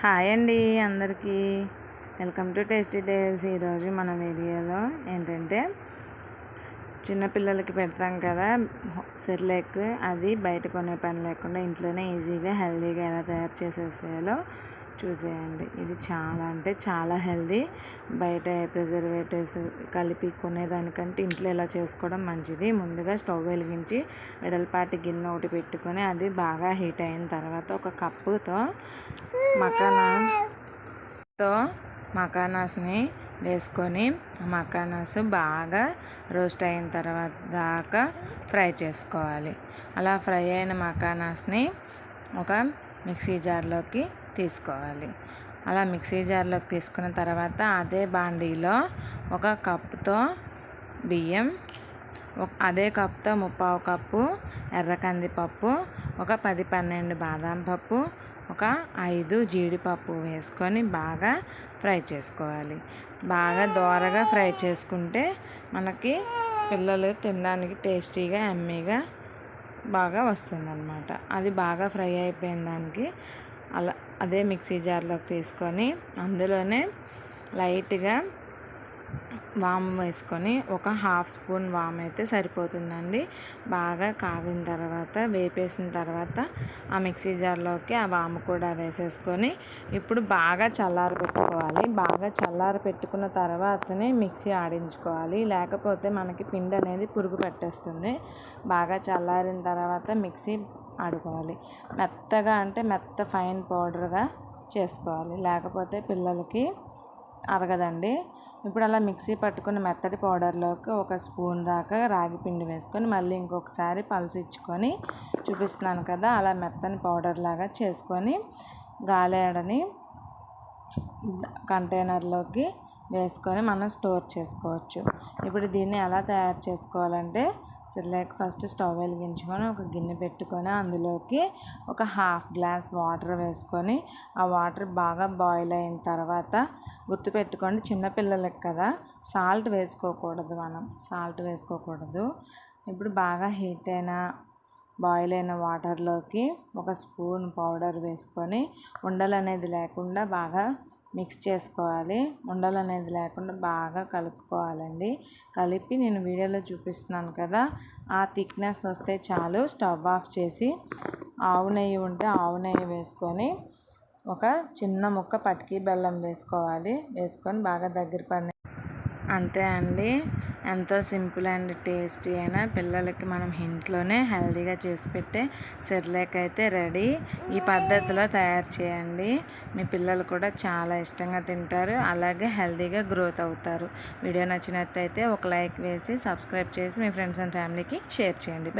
Hi అండి అందరికీ. Welcome to tasty days ఈరోజు మన వీడియోలో ఏంటంటే చిన్నపిల్లలకి పెడతాం కదా సెర్లేక్. అది బయట కొనే పని లేకుండా ఇంట్లోనే ఈజీగా హెల్దీగా ఎలా తయారు చేసేసేయాలో చూసేయండి. ఇది చాలా అంటే చాలా హెల్దీ. బయట ప్రిజర్వేటివ్స్ కలిపి కొనేదానికంటే ఇంట్లో ఇలా చేసుకోవడం మంచిది. ముందుగా స్టవ్ వెలిగించి వెడల్పాటి గిన్నె ఒకటి పెట్టుకొని అది బాగా హీట్ అయిన తర్వాత ఒక కప్పుతో మకానాతో మకానాస్ని వేసుకొని మకానాస్ బాగా రోస్ట్ అయిన తర్వాత దాకా ఫ్రై చేసుకోవాలి. అలా ఫ్రై అయిన మకానాస్ని ఒక మిక్సీ జార్లోకి తీసుకోవాలి. అలా మిక్సీ జార్లోకి తీసుకున్న తర్వాత అదే బాండీలో ఒక కప్పుతో బియ్యం అదే కప్తో ముప్పావు కప్పు ఎర్ర కందిపప్పు ఒక పది పన్నెండు బాదం పప్పు ఒక ఐదు జీడిపప్పు వేసుకొని బాగా ఫ్రై చేసుకోవాలి. బాగా దోరగా ఫ్రై చేసుకుంటే మనకి పిల్లలు తినడానికి టేస్టీగా ఎమ్మీగా బాగా వస్తుందన్నమాట. అది బాగా ఫ్రై అయిపోయిన దానికి అలా అదే మిక్సీ జార్లోకి తీసుకొని అందులోనే లైట్గా వామ్ వేసుకొని ఒక హాఫ్ స్పూన్ వామ్ అయితే సరిపోతుందండి. బాగా కాగిన తర్వాత వేపేసిన తర్వాత ఆ మిక్సీ జార్లోకి ఆ వాము కూడా వేసేసుకొని ఇప్పుడు బాగా చల్లారి పెట్టుకోవాలి. బాగా చల్లారి పెట్టుకున్న తర్వాతనే మిక్సీ ఆడించుకోవాలి. లేకపోతే మనకి పిండి అనేది పురుగు పెట్టేస్తుంది. బాగా చల్లారిన తర్వాత మిక్సీ ఆడుకోవాలి. మెత్తగా అంటే మెత్త ఫైన్ పౌడర్గా చేసుకోవాలి. లేకపోతే పిల్లలకి అరగదండి. ఇప్పుడు అలా మిక్సీ పట్టుకుని మెత్తటి పౌడర్లోకి ఒక స్పూన్ దాకా రాగి పిండి వేసుకొని మళ్ళీ ఇంకొకసారి పలసిచ్చుకొని చూపిస్తున్నాను కదా అలా మెత్తని పౌడర్ లాగా చేసుకొని గాలేడని కంటైనర్లోకి వేసుకొని మనం స్టోర్ చేసుకోవచ్చు. ఇప్పుడు దీన్ని ఎలా తయారు చేసుకోవాలంటే సిర్లాక్ ఫస్ట్ స్టవ్ వెలిగించుకొని ఒక గిన్నె పెట్టుకొని అందులోకి ఒక హాఫ్ గ్లాస్ వాటర్ వేసుకొని ఆ వాటర్ బాగా బాయిల్ అయిన తర్వాత గుర్తుపెట్టుకోండి చిన్నపిల్లలకి కదా సాల్ట్ వేసుకోకూడదు మనం. సాల్ట్ వేసుకోకూడదు. ఇప్పుడు బాగా హీట్ అయిన బాయిల్ అయిన వాటర్లోకి ఒక స్పూన్ పౌడర్ వేసుకొని ఉండలు అనేది లేకుండా బాగా మిక్స్ చేసుకోవాలి. ఉండలు అనేది లేకుండా బాగా కలుపుకోవాలండి. కలిపి నేను వీడియోలో చూపిస్తున్నాను కదా ఆ థిక్నెస్ వస్తే చాలు. స్టవ్ ఆఫ్ చేసి ఆవు నెయ్యి ఉంటే ఆవు నెయ్యి వేసుకొని ఒక చిన్న ముక్క పటికీ బెల్లం వేసుకోవాలి. వేసుకొని బాగా దగ్గర పడిన అంతే అండి. ఎంతో సింపుల్ అండ్ టేస్టీ అయినా పిల్లలకి మనం ఇంట్లోనే హెల్తీగా చేసి పెట్టే సెర్లేక్ అయితే రెడీ. ఈ పద్ధతిలో తయారు చేయండి. మీ పిల్లలు కూడా చాలా ఇష్టంగా తింటారు. అలాగే హెల్తీగా గ్రోత్ అవుతారు. వీడియో నచ్చినట్టయితే ఒక లైక్ వేసి సబ్స్క్రైబ్ చేసి మీ ఫ్రెండ్స్ అండ్ ఫ్యామిలీకి షేర్ చేయండి.